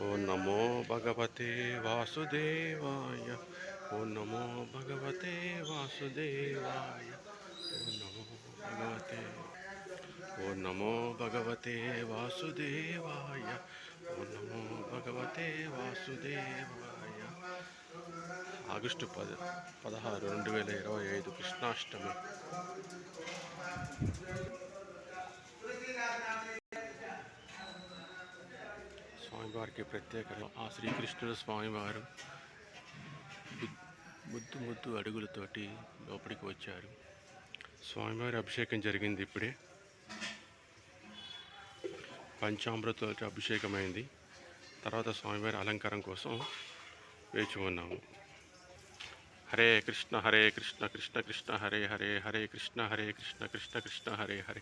ఓ నమో భగవతే వాసుదేవాయ ఓ నమో భగవతే వాసుదేవాయ ఓ నమో భగవతే ఓ నమో భగవతే వాసుదేవాయ ఓ నమో భగవతే వాసుదేవాయ ఆగస్టు పద పదహారు రెండు వేల ఇరవై ఐదు కృష్ణాష్టమి స్వామివారికి ప్రత్యేక ఆ శ్రీకృష్ణుడు స్వామివారు ముద్దు ముద్దు అడుగులతోటి లోపలికి వచ్చారు. స్వామివారి అభిషేకం జరిగింది ఇప్పుడే. పంచామృతాలతో అభిషేకమైంది. తర్వాత స్వామివారి అలంకారం కోసం వేచి ఉన్నాము. హరే కృష్ణ హరే కృష్ణ కృష్ణ కృష్ణ హరే హరే హరే కృష్ణ హరే కృష్ణ కృష్ణ కృష్ణ హరే హరే.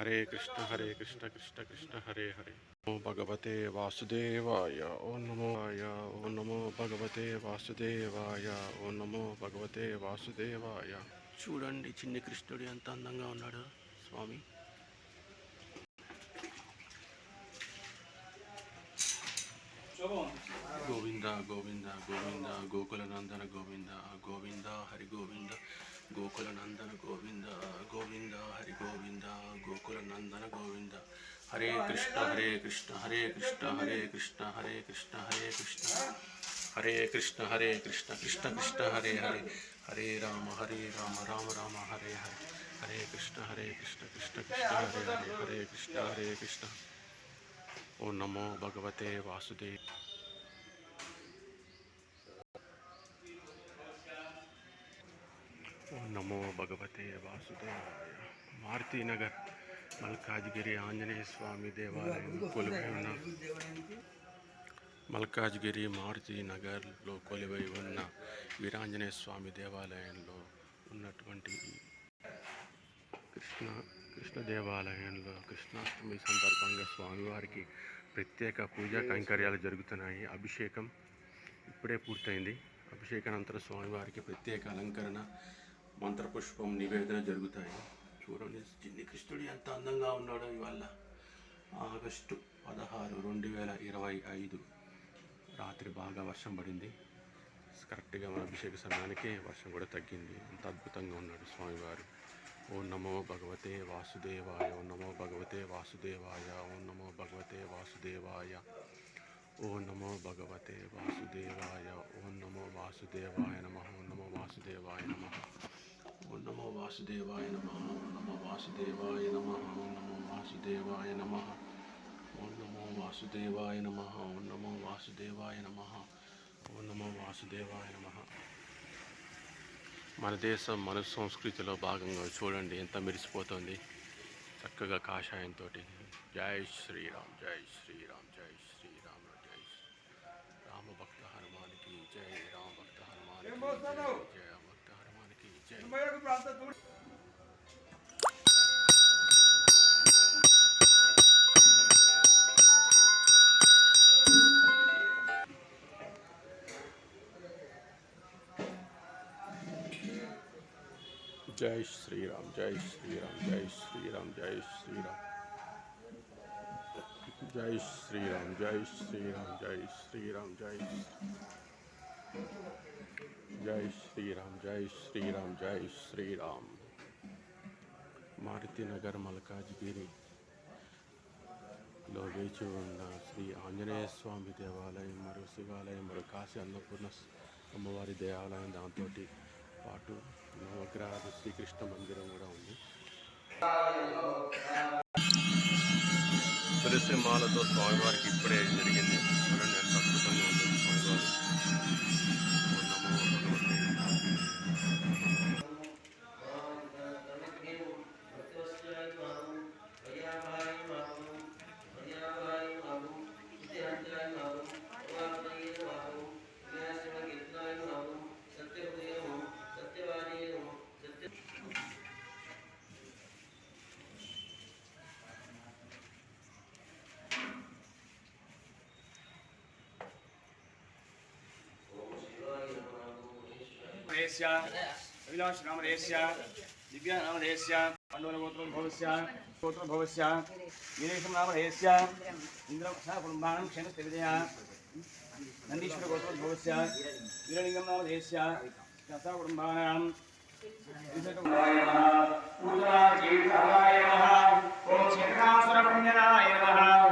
హరే కృష్ణ హరే కృష్ణ కృష్ణ కృష్ణ హరే హరే. ఓ భగవతే వాసుదేవాయ ఓ నమోయ ఓ నమో భగవతే వాసుదేవాయ ఓ నమో భగవతే వాసుదేవాయ. చూడండి చిన్ని కృష్ణుడు ఎంత అందంగా ఉన్నాడు స్వామి. గోవింద గోవింద గోవింద గోకుల నందన గోవింద గోవింద హరి గోవింద. గోకుల నందన గోవింద గోవింద హరి గోవింద గోకుల నందన గోవింద హరే కృష్ణ హరే కృష్ణ హరే కృష్ణ హరే కృష్ణ హరే కృష్ణ హరే కృష్ణ హరే కృష్ణ హరే కృష్ణ కృష్ణ కృష్ణ హరే హరే హరే రామ హరే రామ రామ రామ హరే హరే హరే కృష్ణ హరే కృష్ణ కృష్ణ కృష్ణ హరే హరే హరే కృష్ణ హరే కృష్ణ ఓ నమో భగవతే వాసుదేవ నమో భగవతే వాసుదేవాయ. మారుతీనగర్ మల్కాజ్గిరి ఆంజనేయ స్వామి దేవాలయం కొలువై ఉన్న మల్కాజ్గిరి మారుతి నగర్లో కొలువై ఉన్న వీరాంజనేయ స్వామి దేవాలయంలో ఉన్నటువంటి కృష్ణ కృష్ణ దేవాలయంలో కృష్ణాష్టమి సందర్భంగా స్వామివారికి ప్రత్యేక పూజా కైంకర్యాలు జరుగుతున్నాయి. అభిషేకం ఇప్పుడే పూర్తయింది. అభిషేకానంతరం స్వామివారికి ప్రత్యేక అలంకరణ మంత్రపుష్పం నివేదన జరుగుతాయి. చూడండి చిన్ని కృష్ణుడు ఎంత అందంగా ఉన్నాడో ఇవాళ. ఆగస్టు పదహారు రెండు వేల ఇరవై ఐదు. రాత్రి బాగా వర్షం పడింది. కరెక్ట్గా మన అభిషేక సమయానికే వర్షం కూడా తగ్గింది. అంత అద్భుతంగా ఉన్నాడు స్వామివారు. ఓం నమో భగవతే వాసుదేవాయ ఓం నమో భగవతే వాసుదేవాయ ఓం నమో భగవతే వాసుదేవాయ. ఓం నమో భగవతే వాసుదేవాయ ఓం నమో వాసుదేవాయ నమ ఓం నమో వాసుదేవాయ నమ. వాసుదేవాయ నమ. ఓం నమో వాసుదేవాయ నమ. ఓం నమో వాసుదేవాయ నమ. ఓం నమో వాసుదేవాయ నమ. ఓం నమో వాసుదేవాయ నమ. ఓం నమో వాసుదేవాయ నమ. మన దేశం మన సంస్కృతిలో భాగంగా చూడండి ఎంత మెరిసిపోతుంది. చక్కగా కాషాయంతో జై శ్రీరామ్ జై శ్రీరామ్ జై శ్రీరామ్ జై శ్రీ- రామ భక్త హనుమానికి జై రామభక్త హనుమానికి जय श्री राम जय श्री राम जय श्री राम जय श्री राम जय श्री राम जय श्री राम जय श्री राम जय जय श्री राम जय श्री राम जय श्री राम मारुति नगर मलकाजगिरी। లో వేచి ఉన్న శ్రీ ఆంజనేయ స్వామి దేవాలయం మరియు శివాలయం మరియు కాశీ అన్నపూర్ణ అమ్మవారి పాటు నవగ్రహ శ్రీకృష్ణ మందిరం కూడా ఉంది. తులసి మాలతో స్వామివారికి ఇప్పుడే జరిగింది. చూడండి ఎంత అద్భుతంగా ఉంటుంది నామధేయస్య అభిలాష్ నామధేయస్య దివ్య రామదేశ్య పండుగల గోత్రం నామధేయస్య గోత్రం గోత్రోద్భవస్య వీరేశం నామధేయస్య ఇంద్ర కుటుంబానం క్షణ క్షేమస్థితిజయ నందీశ్వర గోత్రం గోత్రోద్భవస్య వీరలింగం నామధేయస్య కుటుంబానం కుటుంబానాం ఓం క్షేత్రాసురపుణ్యనాయ నమః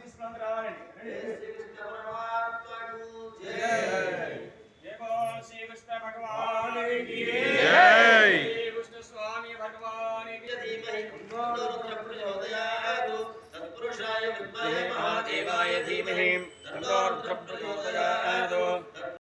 తీసుకున్నాక రావాలండి. జయ బోల్ శ్రీకృష్ణ భగవాన్